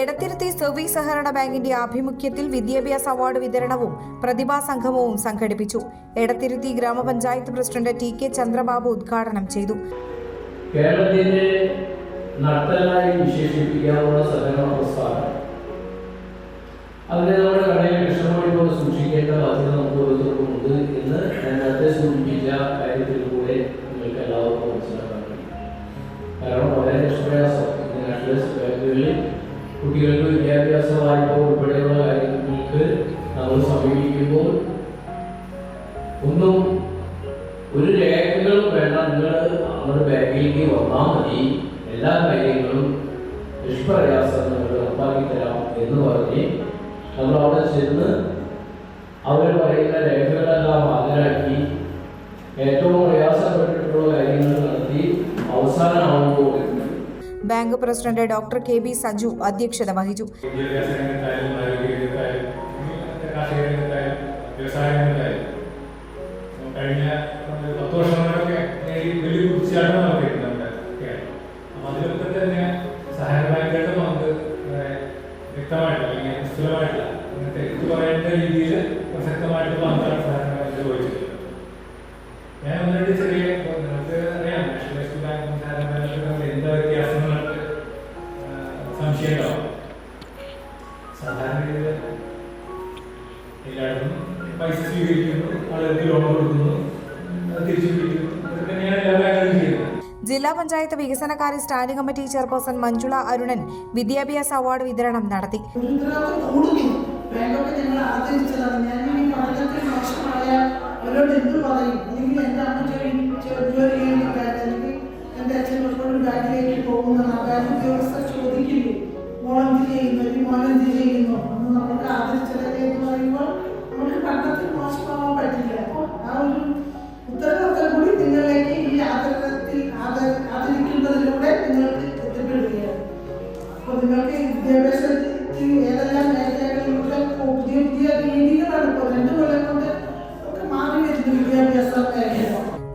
Edathiruthy service സഹകരണ ബാങ്കിന്റെ ആഭിമുഖ്യത്തിൽ വിദ്യാഭ്യാസ അവാർഡ് വിതരണവും പ്രതിഭാ സംഗമവും സംഘടിപ്പിച്ചു. എടത്തിരുത്തി ഗ്രാമപഞ്ചായത്ത് പ്രസിഡന്റ് ടി കെ ചന്ദ്രബാബു ഉദ്ഘാടനം ചെയ്തു. കേരളത്തിന്റെ നമ്മുടെ കാരണം വളരെ ഇന്ന് നാഷണലൈസ്ഡ് ബാങ്കുകളിൽ കുട്ടികൾക്ക് വിദ്യാഭ്യാസ വായ്പ ഉൾപ്പെടെയുള്ള കാര്യങ്ങൾക്ക് നമ്മൾ സമീപിക്കുമ്പോൾ ഒന്നും ഒരു രേഖകളും വേണ്ട. നിങ്ങൾ നമ്മുടെ ബാങ്കിലേക്ക് വന്നാൽ മതി. എല്ലാ കാര്യങ്ങളും നിഷ്പ്രയാസം നിങ്ങൾ ഉറപ്പാക്കി തരാം എന്ന് പറഞ്ഞ് നമ്മൾ അവിടെ ചെന്ന് അവർ പറയുന്ന രേഖകളെല്ലാം ഹാജരാക്കി ഏറ്റവും പ്രയാസപ്പെട്ടിട്ടുള്ള കാര്യങ്ങൾ നടത്തി അവസാനമാകുമ്പോൾ bank president doctor K B Saju അധ്യക്ഷത വഹിച്ചു. കഴിഞ്ഞ പത്ത് വർഷങ്ങളൊക്കെ വലിയ കുതിച്ചാട്ടം നടത്തിയിട്ടുണ്ട് നമ്മുടെ അപ്പം അതിലൊക്കെ തന്നെ സഹകരണ ബാങ്കുകളുടെ പങ്ക് വ്യക്തമായിട്ടില്ല അല്ലെങ്കിൽ നിശ്ചലമായിട്ടില്ല എന്നിട്ട് എടുത്തു രീതിയിൽ പ്രസക്തമായിട്ട് പങ്കാണ് വഹിച്ചിട്ടുള്ളത് ഞാൻ ഒന്ന് ചെറിയ എല്ലായിടത്തും പൈസ സ്വീകരിക്കുന്നു. ആളുകൾക്ക് ലോൺ കൊടുക്കുന്നു. അത് തിരിച്ചു പിടിക്കുന്നു ഇതൊക്കെ തന്നെയാണ് എല്ലാ ബാങ്കുകളും ചെയ്യുന്നത് ജില്ലാ പഞ്ചായത്ത് വികസനകാര്യ standing committee chairperson Manjula Arunan വിദ്യാഭ്യാസ അവാർഡ് വിതരണം നടത്തി. ഉത്തരവാദിത്വം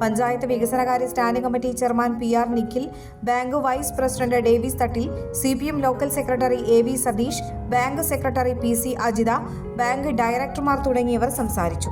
പഞ്ചായത്ത് വികസനകാര്യ standing committee chairman P R Nikhil bank vice president Davis Thattil C local secretary A V Satheesh bank secretary P C Ajitha bank ഡയറക്ടർമാർ തുടങ്ങിയവർ സംസാരിച്ചു.